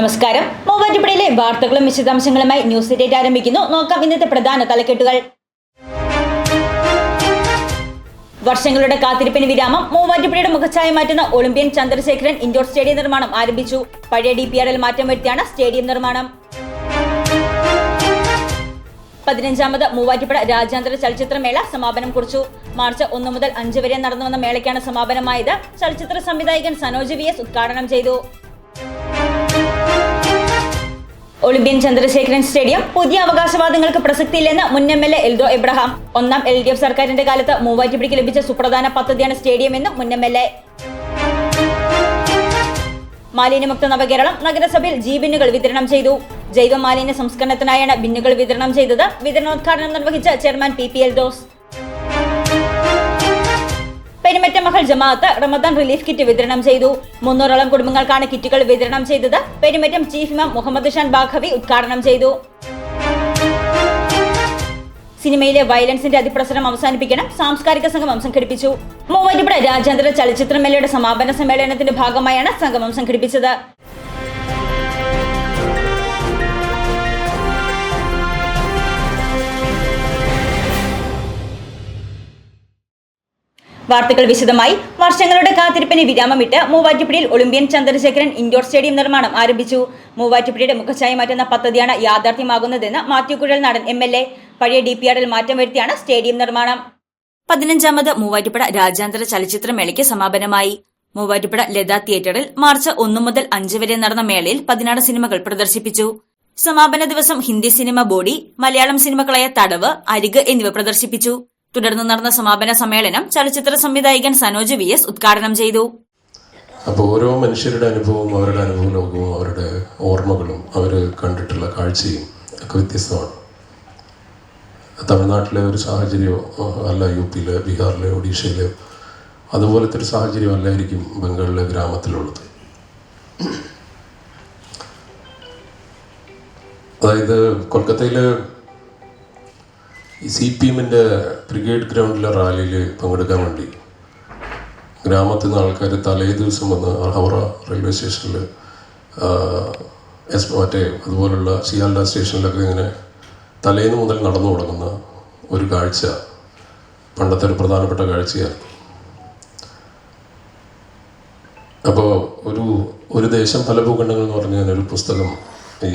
നമസ്കാരം. മൂവാറ്റുപുഴയിലെ വാർത്തകളും വിശദാംശങ്ങളുമായി ന്യൂസ് ഡേറ്റ് ആരംഭിക്കുന്നു. നോക്കാം ഇന്നത്തെ പ്രധാന തലക്കെട്ടുകൾ. വർഷങ്ങളുടെ കാത്തിരിപ്പിന് വിരാമം. മൂവാറ്റുപുഴയുടെ മുഖച്ഛായ മാറ്റുന്ന ഒളിമ്പ്യൻ ചന്ദ്രശേഖരൻ ഇൻഡോർ സ്റ്റേഡിയം നിർമ്മാണം ആരംഭിച്ചു. പഴയ ഡി പി ആറിൽ മാറ്റം വരുത്തിയാണ് സ്റ്റേഡിയം നിർമ്മാണം. പതിനഞ്ചാമത് മൂവാറ്റുപുഴ രാജ്യാന്തര ചലച്ചിത്രമേള സമാപനം കുറിച്ചു. മാർച്ച് ഒന്ന് മുതൽ അഞ്ച് വരെ നടന്നു വന്ന മേളയ്ക്കാണ് സമാപനമായത്. ചലച്ചിത്ര സംവിധായകൻ സനോജ് വി എസ് ഉദ്ഘാടനം ചെയ്തു. ഒളിമ്പ്യൻ ചന്ദ്രശേഖരൻ സ്റ്റേഡിയം പുതിയ അവകാശവാദങ്ങൾക്ക് പ്രസക്തിയില്ലെന്ന് മുൻ M L A Eldho Abraham. ഒന്നാം എൽ ഡി എഫ് സർക്കാരിന്റെ കാലത്ത് മൂവാറ്റുപുഴയ്ക്ക് ലഭിച്ച സുപ്രധാന പദ്ധതിയാണ് സ്റ്റേഡിയം എന്ന് മുൻ എം എൽ എ. മാലിന്യമുക്ത നവകേരളം നഗരസഭയിൽ ജി ബിന്നുകൾ വിതരണം ചെയ്തു. ജൈവ മാലിന്യ സംസ്കരണത്തിനായാണ് ബിന്നുകൾ വിതരണം ചെയ്തത്. വിതരണോദ്ഘാടനം നിർവഹിച്ച chairman P P Eldhose ജമാഅത്ത് റമദാൻ റിലീഫ് കിറ്റ് വിതരണം ചെയ്തു. മുന്നൂറോളം കുടുംബങ്ങൾക്കാണ് കിറ്റുകൾ വിതരണം ചെയ്തത്. പെരുമറ്റം ചീഫ് ഇമാം മുഹമ്മദ് ഷാൻ ബാഖവി ഉദ്ഘാടനം ചെയ്തു. സിനിമയിലെ വയലൻസിന്റെ അതിപ്രസരം അവസാനിപ്പിക്കണം. സാംസ്കാരിക സംഗമം സംഘടിപ്പിച്ചു. മൂവാറ്റുപുഴ രാജ്യാന്തര ചലച്ചിത്രമേളയുടെ സമാപന സമ്മേളനത്തിന്റെ ഭാഗമായാണ് സംഗമം സംഘടിപ്പിച്ചത്. വാർത്തകൾ വിശദമായി. വർഷങ്ങളുടെ കാത്തിരിപ്പിന് വിരാമമിട്ട് മൂവാറ്റുപുഴയിൽ ഒളിമ്പ്യൻ ചന്ദ്രശേഖരൻ ഇൻഡോർ സ്റ്റേഡിയം നിർമ്മാണം ആരംഭിച്ചു. മൂവാറ്റുപുഴയുടെ മുഖച്ഛായ മാറ്റുന്ന പദ്ധതിയാണ് യാഥാർത്ഥ്യമാകുന്നതെന്ന് Mathew Kuzhalnadan M L A. പഴയ ഡി പി ആറിൽ മാറ്റം വരുത്തിയാണ് സ്റ്റേഡിയം നിർമ്മാണം. പതിനഞ്ചാമത് മൂവാറ്റുപുഴ രാജ്യാന്തര ചലച്ചിത്രമേളയ്ക്ക് സമാപനമായി. മൂവാറ്റുപുഴ ലതാ തിയേറ്ററിൽ മാർച്ച് ഒന്ന് മുതൽ അഞ്ച് വരെ നടന്ന മേളയിൽ പതിനാറ് സിനിമകൾ പ്രദർശിപ്പിച്ചു. സമാപന ദിവസം ഹിന്ദി സിനിമ ബോഡി മലയാളം സിനിമകളായ തടവ് അരിക് എന്നിവ പ്രദർശിപ്പിച്ചു. തുടർന്ന് നടന്ന സമാപന സമ്മേളനം ചലച്ചിത്ര സംവിധായകൻ സനോജ് വി എസ് ഉദ്ഘാടനം ചെയ്തു. അപ്പോൾ ഓരോ മനുഷ്യരുടെ അനുഭവവും അവരുടെ അനുഭവ ലോകവും അവരുടെ ഓർമ്മകളും അവർ കണ്ടിട്ടുള്ള കാഴ്ചയും ഒക്കെ വ്യത്യസ്തമാണ്. തമിഴ്നാട്ടിലെ ഒരു സാഹചര്യമോ അല്ല യു പിയിലെ ബീഹാറിലെ ഒഡീഷയിലെ അതുപോലത്തെ ഒരു സാഹചര്യം അല്ലായിരിക്കും ബംഗാളിലെ ഗ്രാമത്തിലുള്ളത്. അതായത് കൊൽക്കത്തയിലെ ഈ സി പി എമ്മിന്റെ ബ്രിഗേഡ് ഗ്രൗണ്ടിലെ റാലിയിൽ പങ്കെടുക്കാൻ വേണ്ടി ഗ്രാമത്തിൽ നിന്ന് ആൾക്കാർ തലേ ദിവസം വന്ന് ഹൗറ റെയിൽവേ സ്റ്റേഷനിൽ എസ് മറ്റേ അതുപോലുള്ള സിയാൽഡ സ്റ്റേഷനിലൊക്കെ ഇങ്ങനെ തലേന്ന് മുതൽ നടന്നു തുടങ്ങുന്ന ഒരു കാഴ്ച പണ്ടത്തെ ഒരു പ്രധാനപ്പെട്ട കാഴ്ചയായിരുന്നു. അപ്പോൾ ഒരു ഒരു ദേശം പല ഭൂഖണ്ഡങ്ങൾ എന്ന് പറഞ്ഞ ഒരു പുസ്തകം ഈ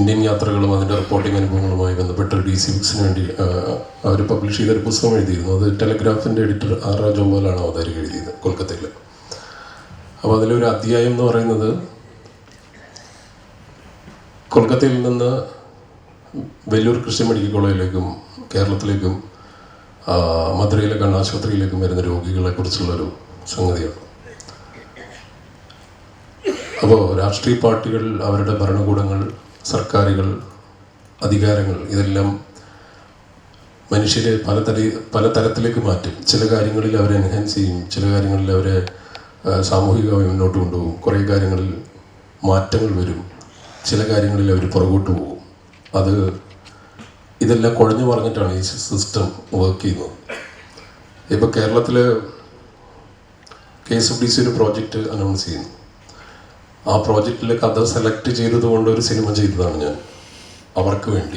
ഇന്ത്യൻ യാത്രകളും അതിന്റെ റിപ്പോർട്ടിംഗ് അനുഭവങ്ങളുമായി ബന്ധപ്പെട്ട് ഡി സി ബുക്സിന് വേണ്ടി അവർ പബ്ലിഷ് ചെയ്തൊരു പുസ്തകം എഴുതിയിരുന്നു. അത് ടെലഗ്രാഫിന്റെ എഡിറ്റർ ആർ രാജ് ജോമ്പോലാണ് അവതാരിക എഴുതിയത് കൊൽക്കത്തയിൽ അപ്പോൾ അതിലൊരു അധ്യായം എന്ന് പറയുന്നത് കൊൽക്കത്തയിൽ നിന്ന് വെല്ലൂർ കൃഷി മെഡിക്കൽ കോളേജിലേക്കും കേരളത്തിലേക്കും മധുരയിലെ കണ്ണാശുപത്രിയിലേക്കും വരുന്ന രോഗികളെ കുറിച്ചുള്ളൊരു സംഗതിയാണ്. അപ്പോൾ രാഷ്ട്രീയ പാർട്ടികൾ അവരുടെ ഭരണകൂടങ്ങൾ സർക്കാരുകൾ അധികാരങ്ങൾ ഇതെല്ലാം മനുഷ്യരെ പലതര പല തരത്തിലേക്ക് മാറ്റും. ചില കാര്യങ്ങളിൽ അവരെ എൻഹാൻസ് ചെയ്യും. ചില കാര്യങ്ങളിൽ അവരെ സാമൂഹികമായി മുന്നോട്ട് കൊണ്ടുപോകും. കുറേ കാര്യങ്ങളിൽ മാറ്റങ്ങൾ വരും. ചില കാര്യങ്ങളിൽ അവർ പുറകോട്ട് പോകും. അത് ഇതെല്ലാം കുഴഞ്ഞു പറഞ്ഞിട്ടാണ് ഈ സിസ്റ്റം വർക്ക് ചെയ്യുന്നത്. ഇപ്പോൾ കേരളത്തിൽ K S F D C ഒരു പ്രോജക്റ്റ് അനൗൺസ് ചെയ്യുന്നു. ആ പ്രോജക്റ്റിലെ കഥ സെലക്ട് ചെയ്തത് കൊണ്ട് ഒരു സിനിമ ചെയ്തതാണ് ഞാൻ. അവർക്ക് വേണ്ടി.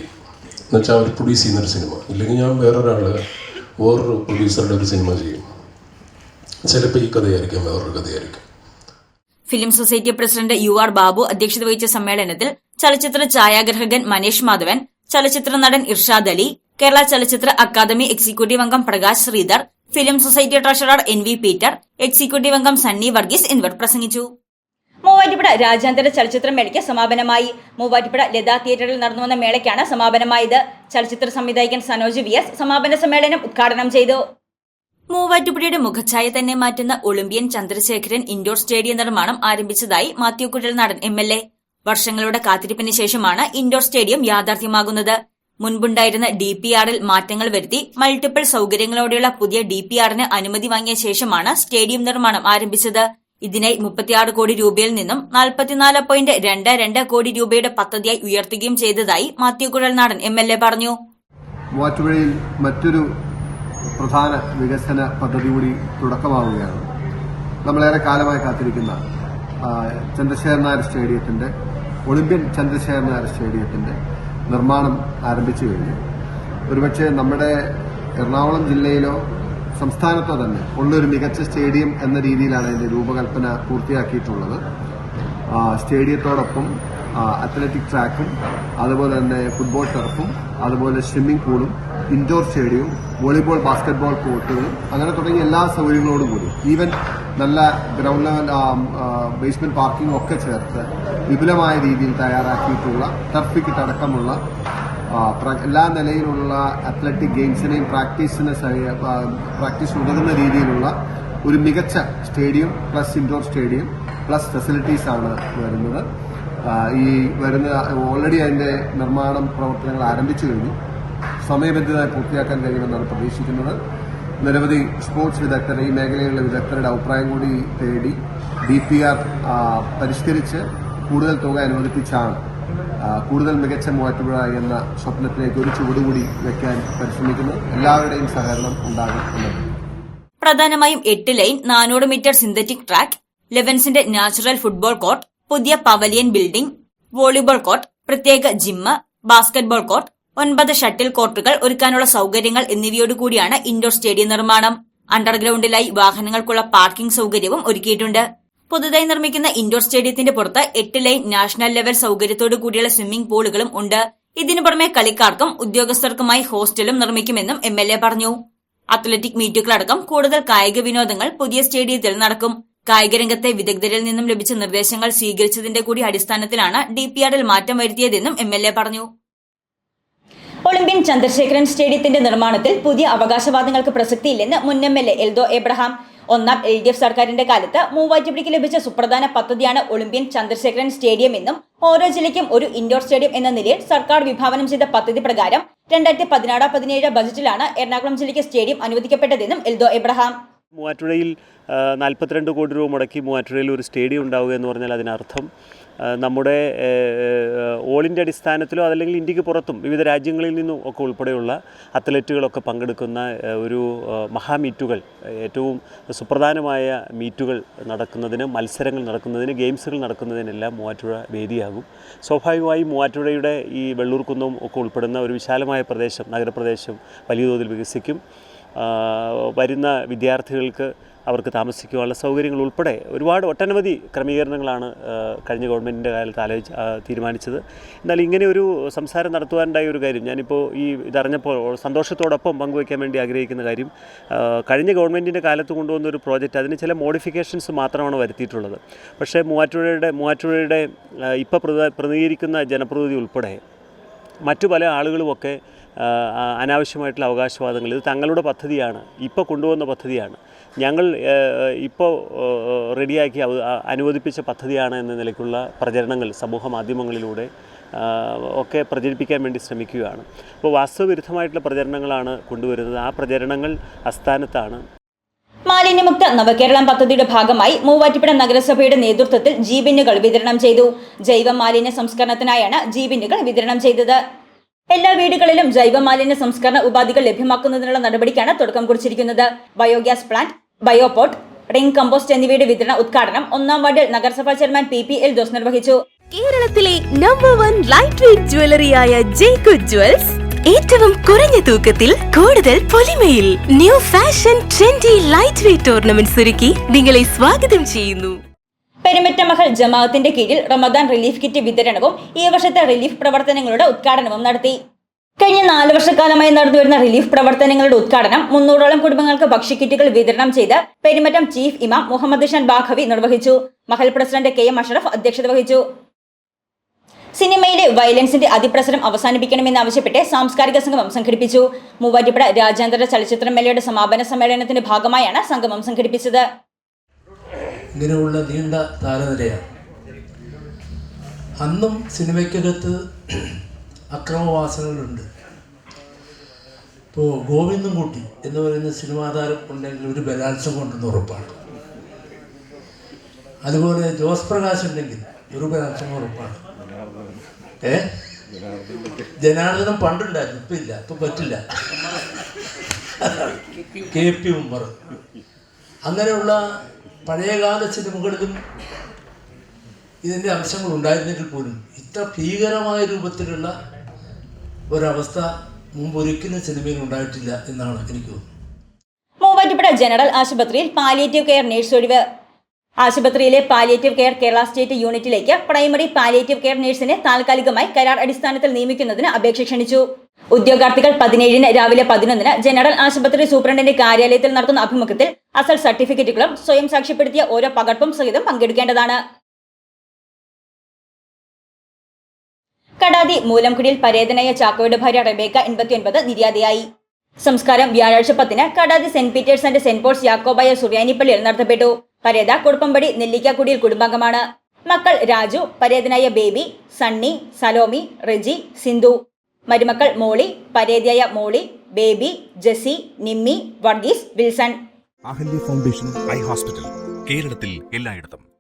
എന്നുവെച്ചാൽ അവർ പ്രൊഡ്യൂസ് ചെയ്യുന്നൊരു സിനിമ. ഇല്ലെങ്കിൽ ഞാൻ വേറൊരാൾ വേറൊരു പ്രൊഡ്യൂസറുടെ ഒരു സിനിമ ചെയ്യും. ചിലപ്പോൾ ഈ കഥയായിരിക്കും വേറൊരു കഥയായിരിക്കും. Film society president U R Babu അധ്യക്ഷത വഹിച്ച സമ്മേളനത്തിൽ ചലച്ചിത്ര ഛായാഗ്രഹകൻ മനേഷ് മാധവൻ ചലച്ചിത്ര നടൻ ഇർഷാദ് അലി കേരള ചലച്ചിത്ര അക്കാദമി എക്സിക്യൂട്ടീവ് അംഗം Prakash Sridhar film society treasurer N V Peter executive അംഗം സണ്ണി വർഗീസ് എന്നിവർ പ്രസംഗിച്ചു. മൂവാറ്റുപുഴ രാജ്യാന്തര ചലച്ചിത്ര മേളയ്ക്ക് സമാപനമായി. മൂവാറ്റുപുഴ ലതാ തിയേറ്ററിൽ നടന്നു വന്ന മേളയ്ക്കാണ് സമാപനമായത്. ചലച്ചിത്ര സംവിധായകൻ സനോജ് വി എസ് സമാപന സമ്മേളനം ഉദ്ഘാടനം ചെയ്തു. മൂവാറ്റുപുഴയുടെ മുഖച്ഛായ തന്നെ മാറ്റുന്ന ഒളിമ്പ്യൻ ചന്ദ്രശേഖരൻ ഇൻഡോർ സ്റ്റേഡിയം നിർമ്മാണം ആരംഭിച്ചതായി Mathew Kuzhalnadan M L A. വർഷങ്ങളുടെ കാത്തിരിപ്പിന് ശേഷമാണ് ഇൻഡോർ സ്റ്റേഡിയം യാഥാർത്ഥ്യമാകുന്നത്. മുൻപുണ്ടായിരുന്ന ഡി പി ആറിൽ മാറ്റങ്ങൾ വരുത്തി മൾട്ടിപ്പിൾ സൌകര്യങ്ങളോടെയുള്ള പുതിയ ഡി പി ആറിന് അനുമതി വാങ്ങിയ ശേഷമാണ് സ്റ്റേഡിയം നിർമ്മാണം ആരംഭിച്ചത്. ഇതിനായി മുപ്പത്തിയാറ് കോടി രൂപയിൽ നിന്നും നാൽപ്പത്തിനാല് പോയിന്റ് രണ്ട് രണ്ട് കോടി രൂപയുടെ പദ്ധതിയായി ഉയർത്തുകയും ചെയ്തതായി Mathew Kuzhalnadan M L A പറഞ്ഞു. മൂവാറ്റുപുഴയിൽ മറ്റൊരു പ്രധാന വികസന പദ്ധതി കൂടി തുടക്കമാവുകയാണ്. നമ്മളേറെ കാലമായി കാത്തിരിക്കുന്ന ചന്ദ്രശേഖരൻ നായർ സ്റ്റേഡിയത്തിന്റെ ഒളിമ്പ്യൻ ചന്ദ്രശേഖരൻ നായർ സ്റ്റേഡിയത്തിന്റെ നിർമ്മാണം ആരംഭിച്ചു കഴിഞ്ഞു. ഒരുപക്ഷെ നമ്മുടെ എറണാകുളം ജില്ലയിലോ സംസ്ഥാനത്തോ തന്നെ ഉള്ളൊരു മികച്ച സ്റ്റേഡിയം എന്ന രീതിയിലാണ് അതിന്റെ രൂപകൽപ്പന പൂർത്തിയാക്കിയിട്ടുള്ളത്. സ്റ്റേഡിയത്തോടൊപ്പം അത്ലറ്റിക് ട്രാക്കും അതുപോലെ തന്നെ ഫുട്ബോൾ ടർഫും അതുപോലെ സ്വിമ്മിംഗ് പൂളും ഇൻഡോർ സ്റ്റേഡിയവും വോളിബോൾ ബാസ്കറ്റ്ബോൾ കോർട്ടുകളും അങ്ങനെ തുടങ്ങിയ എല്ലാ സൗകര്യങ്ങളോടും കൂടി. ഈവൻ നല്ല ഗ്രൗണ്ട് ലെവൽ ബേസ്മെന്റ് പാർക്കിംഗ് ഒക്കെ ചേർത്ത് വിപുലമായ രീതിയിൽ തയ്യാറാക്കിയിട്ടുള്ള ടർഫ് എല്ലാ നിലയിലുള്ള അത്ലറ്റിക് ഗെയിംസിനെയും പ്രാക്ടീസിന് പ്രാക്ടീസ് ഉതകുന്ന രീതിയിലുള്ള ഒരു മികച്ച stadium plus indoor stadium plus facilities ആണ് വരുന്നത്. ഈ വരുന്ന ഓൾറെഡി അതിന്റെ നിർമ്മാണം പ്രവർത്തനങ്ങൾ ആരംഭിച്ചു കഴിഞ്ഞു. സമയബന്ധിതമായി പൂർത്തിയാക്കാൻ കഴിയുമെന്നാണ് പ്രതീക്ഷിക്കുന്നത്. നിരവധി സ്പോർട്സ് വിദഗ്ധർ ഈ മേഖലയിലുള്ള വിദഗ്ധരുടെ അഭിപ്രായം കൂടി തേടി ഡി പി ആർ പരിഷ്കരിച്ച് കൂടുതൽ തുക അനുവദിപ്പിച്ചാണ് കൂടുതൽ മികച്ച മൂവാറ്റുപുഴ എന്ന സ്വപ്നത്തിലേക്ക് ഒരു ചുവടുകൂടി വെക്കാൻ പരിശ്രമിക്കുന്നു എല്ലാവരുടെയും സഹകരണം ഉണ്ടാകും പ്രധാനമായും എട്ട് ലൈൻ നാനൂറ് മീറ്റർ സിന്തറ്റിക് ട്രാക്ക് ലെവൻസിന്റെ നാച്ചുറൽ ഫുട്ബോൾ കോർട്ട് പുതിയ പവലിയൻ ബിൽഡിംഗ് വോളിബോൾ കോർട്ട് പ്രത്യേക ജിമ്മ് ബാസ്കറ്റ്ബോൾ കോർട്ട് ഒൻപത് ഷട്ടിൽ കോർട്ടുകൾ ഒരുക്കാനുള്ള സൌകര്യങ്ങൾ എന്നിവയോടുകൂടിയാണ് ഇൻഡോർ സ്റ്റേഡിയം നിർമ്മാണം. അണ്ടർഗ്രൌണ്ടിലായി വാഹനങ്ങൾക്കുള്ള പാർക്കിംഗ് സൌകര്യവും ഒരുക്കിയിട്ടുണ്ട്. പുതുതായി നിർമ്മിക്കുന്ന ഇൻഡോർ സ്റ്റേഡിയത്തിന്റെ പുറത്ത് എട്ട് ലൈൻ നാഷണൽ ലെവൽ സൌകര്യത്തോടു കൂടിയുള്ള സ്വിമ്മിംഗ് പൂളുകളും ഉണ്ട്. ഇതിനു പുറമെ കളിക്കാർക്കും ഉദ്യോഗസ്ഥർക്കുമായി ഹോസ്റ്റലും നിർമ്മിക്കുമെന്നും എം എൽ എ പറഞ്ഞു. അത്ലറ്റിക് മീറ്റുകളടക്കം കൂടുതൽ കായിക വിനോദങ്ങൾ പുതിയ സ്റ്റേഡിയത്തിൽ നടക്കും. കായിക രംഗത്തെ വിദഗ്ധരിൽ നിന്നും ലഭിച്ച നിർദ്ദേശങ്ങൾ സ്വീകരിച്ചതിന്റെ കൂടി അടിസ്ഥാനത്തിലാണ് ഡിപിആറിൽ മാറ്റം വരുത്തിയതെന്നും എം എൽ എ പറഞ്ഞു. ഒളിമ്പ്യൻ ചന്ദ്രശേഖരൻ സ്റ്റേഡിയത്തിന്റെ നിർമ്മാണത്തിൽ പുതിയ അവകാശവാദങ്ങൾക്ക് പ്രസക്തിയില്ലെന്ന് മുൻ M L A Eldho Abraham. ഒന്നാം എൽ ഡി എഫ് സർക്കാരിന്റെ കാലത്ത് മൂവാറ്റുപുഴയ്ക്ക് ലഭിച്ച സുപ്രധാന പദ്ധതിയാണ് ഒളിമ്പ്യൻ ചന്ദ്രശേഖരൻ സ്റ്റേഡിയം എന്നും ഓരോ ജില്ലയ്ക്കും ഒരു ഇൻഡോർ സ്റ്റേഡിയം എന്ന നിലയിൽ സർക്കാർ വിഭാവനം ചെയ്ത പദ്ധതി പ്രകാരം രണ്ടായിരത്തി പതിനാറ് പതിനേഴ് ബജറ്റിലാണ് എറണാകുളം ജില്ലയ്ക്ക് സ്റ്റേഡിയം അനുവദിക്കപ്പെട്ടതെന്നും എൽദോ എബ്രഹാം. മൂവാറ്റുപുഴയിൽ നാൽപ്പത്തിരണ്ട് കോടി രൂപ മുടക്കി മൂവാറ്റുപുഴയിൽ ഒരു സ്റ്റേഡിയം ഉണ്ടാവുക എന്ന് പറഞ്ഞാൽ അതിനർത്ഥം നമ്മുടെ ഓളിന്റെ അടിസ്ഥാനത്തിലോ അതല്ലെങ്കിൽ ഇന്ത്യയ്ക്ക് പുറത്തും വിവിധ രാജ്യങ്ങളിൽ നിന്നും ഒക്കെ ഉൾപ്പെടെയുള്ള അത്ലറ്റുകളൊക്കെ പങ്കെടുക്കുന്ന ഒരു മഹാമീറ്റുകൾ ഏറ്റവും സുപ്രധാനമായ മീറ്റുകൾ നടക്കുന്നതിന് മത്സരങ്ങൾ നടക്കുന്നതിന് ഗെയിംസുകൾ നടക്കുന്നതിനെല്ലാം മൂവാറ്റുപുഴ വേദിയാകും. സ്വാഭാവികമായും മൂവാറ്റുപുഴയുടെ ഈ വെള്ളൂർക്കുന്നവും ഒക്കെ ഉൾപ്പെടുന്ന ഒരു വിശാലമായ പ്രദേശം നഗരപ്രദേശം വലിയ തോതിൽ വികസിക്കും. വരുന്ന വിദ്യാർത്ഥികൾക്ക് അവർക്ക് താമസിക്കുവാനുള്ള സൗകര്യങ്ങൾ ഉൾപ്പെടെ ഒരുപാട് ഒട്ടനവധി ക്രമീകരണങ്ങളാണ് കഴിഞ്ഞ ഗവൺമെന്റിന്റെ കാലത്ത് ആലോചിച്ച് തീരുമാനിച്ചത്. എന്നാൽ ഇങ്ങനെ ഒരു സംസാരം നടത്തുവാനുണ്ടായ ഒരു കാര്യം ഞാനിപ്പോൾ ഈ ഇതറിഞ്ഞപ്പോൾ സന്തോഷത്തോടൊപ്പം പങ്കുവയ്ക്കാൻ വേണ്ടി ആഗ്രഹിക്കുന്ന കാര്യം കഴിഞ്ഞ ഗവൺമെന്റിന്റെ കാലത്ത് കൊണ്ടുവന്ന ഒരു പ്രോജക്റ്റ് അതിന് ചില മോഡിഫിക്കേഷൻസ് മാത്രമാണ് വരുത്തിയിട്ടുള്ളത്. പക്ഷേ മൂവാറ്റുപുഴയുടെ മൂവാറ്റുപുഴയുടെ ഇപ്പോൾ പ്രതിനിധീകരിക്കുന്ന ജനപ്രതിനിധി ഉൾപ്പെടെ മറ്റു പല ആളുകളുമൊക്കെ അനാവശ്യമായിട്ടുള്ള അവകാശവാദങ്ങൾ ഇത് തങ്ങളുടെ പദ്ധതിയാണ് ഇപ്പോൾ കൊണ്ടുവന്ന പദ്ധതിയാണ്. ഞങ്ങൾ ഇപ്പോൾ റെഡിയാക്കി അനുവദിപ്പിച്ച പദ്ധതിയാണ് എന്ന നിലയ്ക്കുള്ള പ്രചരണങ്ങൾ സമൂഹ മാധ്യമങ്ങളിലൂടെ ഒക്കെ പ്രചരിപ്പിക്കാൻ വേണ്ടി ശ്രമിക്കുകയാണ്. അപ്പോൾ വാസ്തവവിരുദ്ധമായിട്ടുള്ള പ്രചരണങ്ങളാണ് കൊണ്ടുവരുന്നത്. ആ പ്രചരണങ്ങൾ അസ്ഥാനത്താണ് മാലിന്യമുക്ത നവകേരളം പദ്ധതിയുടെ ഭാഗമായി മൂവാറ്റുപുഴ നഗരസഭയുടെ നേതൃത്വത്തിൽ ജീബിന്നുകൾ വിതരണം ചെയ്തു. ജൈവ മാലിന്യ സംസ്കരണത്തിനായാണ് ജീബിന്നുകൾ വിതരണം ചെയ്തത്. എല്ലാ വീടുകളിലും ജൈവ മാലിന്യ സംസ്കരണ ഉപാധികൾ ലഭ്യമാക്കുന്നതിനുള്ള നടപടിക്കാണ് തുടക്കം കുറിച്ചിരിക്കുന്നത്. Biogas plant biopot ring compost എന്നിവയുടെ വിതരണ ഉദ്ഘാടനം ഒന്നാം വാർഡിൽ നഗരസഭാ chairman P P L Jose നിർവഹിച്ചു. കേരളത്തിലെ നമ്പർ വൺ ലൈറ്റ് വെയിറ്റ് ജ്വല്ലറിയായ ജേക്കു ജ്വൽസ് ഏറ്റവും കുറഞ്ഞ തൂക്കത്തിൽ കൂടുതൽ പൊലിമയിൽ new fashion trendy light weight tournament ഒരുക്കി നിങ്ങളെ സ്വാഗതം ചെയ്യുന്നു. പെരുമറ്റമഹൽ ജമാഅത്തിന്റെ കീഴിൽ റമദാൻ റിലീഫ് കിറ്റ് വിതരണവും ഈ വർഷത്തെ റിലീഫ് പ്രവർത്തനങ്ങളുടെ ഉദ്ഘാടനവും നടത്തി. കഴിഞ്ഞ നാല് വർഷക്കാലമായി നടന്നുവരുന്ന റിലീഫ് പ്രവർത്തനങ്ങളുടെ ഉദ്ഘാടനം മുന്നൂറോളം കുടുംബങ്ങൾക്ക് ഭക്ഷ്യക്കിറ്റുകൾ വിതരണം ചെയ്ത് പെരുമറ്റം ചീഫ് ഇമാം മുഹമ്മദ് ഷാൻ ബാഖവി നിർവഹിച്ചു. മഹൽ പ്രസിഡന്റ് കെ എം അഷറഫ് അധ്യക്ഷത വഹിച്ചു. സിനിമയിലെ വയലൻസിന്റെ അതിപ്രസരം അവസാനിപ്പിക്കണമെന്നാവശ്യപ്പെട്ട് സാംസ്കാരിക സംഗമം സംഘടിപ്പിച്ചു. മൂവാറ്റുപുഴ രാജ്യാന്തര ചലച്ചിത്ര മേളയുടെ സമാപന സമ്മേളനത്തിന്റെ ഭാഗമായാണ് സംഗമം സംഘടിപ്പിച്ചത്. ഇങ്ങനെയുള്ള നീണ്ട താരനിരയാണ് അന്നും സിനിമയ്ക്കകത്ത് അക്രമവാസനകളുണ്ട്. ഇപ്പോൾ ഗോവിന്ദൻ കുട്ടി എന്ന് പറയുന്ന സിനിമാ താരം ഉണ്ടെങ്കിൽ ഒരു ബലാത്സംഗം ഉണ്ടെന്ന് ഉറപ്പാണ്. അതുപോലെ ജോസ് പ്രകാശ് ഉണ്ടെങ്കിൽ ഒരു ബലാത്സംഗം ഉറപ്പാണ്. ഏ? ജനാർദ്ദനം പണ്ടുണ്ടായിരുന്നു ഇപ്പം ഇല്ല ഇപ്പം പറ്റില്ല. K P Ummer. അങ്ങനെയുള്ള പഴയകാല സിനിമകളിലും ഇതിന്റെ അംശങ്ങൾ ഉണ്ടായിരുന്നെങ്കിൽ പോലും ഇത്ര ഭീകരമായ രൂപത്തിലുള്ള ഒരവസ്ഥ മുമ്പ് ഒരിക്കലും സിനിമയിൽ ഉണ്ടായിട്ടില്ല എന്നാണ് എനിക്ക് തോന്നുന്നത്. മൂവാറ്റുപുഴ ജനറൽ ആശുപത്രിയിൽ പാലിയേറ്റീവ് കെയർ നേഴ്സ് ഒഴിവ്. ആശുപത്രിയിലെ പാലിയേറ്റീവ് കെയർ കേരള സ്റ്റേറ്റ് യൂണിറ്റിലേക്ക് പ്രൈമറി പാലിയേറ്റീവ് കെയർ നഴ്സിനെ താൽക്കാലികമായി കരാർ അടിസ്ഥാനത്തിൽ നിയമിക്കുന്നതിന് അപേക്ഷ ക്ഷണിച്ചു. ഉദ്യോഗാർത്ഥികൾ പതിനേഴിന് രാവിലെ പതിനൊന്നിന് ജനറൽ ആശുപത്രി സൂപ്രണ്ടിന്റെ കാര്യാലയത്തിൽ നടത്തുന്ന അഭിമുഖത്തിൽ അസൽ സർട്ടിഫിക്കറ്റുകളും സ്വയം സാക്ഷ്യപ്പെടുത്തിയ ഓരോ പകർപ്പും സഹിതം പങ്കെടുക്കേണ്ടതാണ്. കടാതി മൂലംകുടിയിൽ പരേതനായ ചാക്കോയുടെ ഭാര്യ റബേക്ക എൺപത്തിയൊൻപത് നിര്യാതയായി. സംസ്കാരം വ്യാഴാഴ്ച പത്തിന് Kadathi saint Peter's and saint Paul's Yakobaya സുറിയാനിപ്പള്ളിയിൽ നടത്തപ്പെട്ടു പരേത കുടുംബമ്പടി നെല്ലിക്കാക്കുടിയിൽ കുടുംബാംഗമാണ്. മക്കൾ രാജു പരേതനായ Baby Sunny Salomi Reji Sindhu. മരുമക്കൾ Molly പരേതയായ Molly Baby Jessy Nimmi Varghese Wilson. Ahalya foundation eye hospital കേരളത്തിൽ എല്ലായിടത്തും.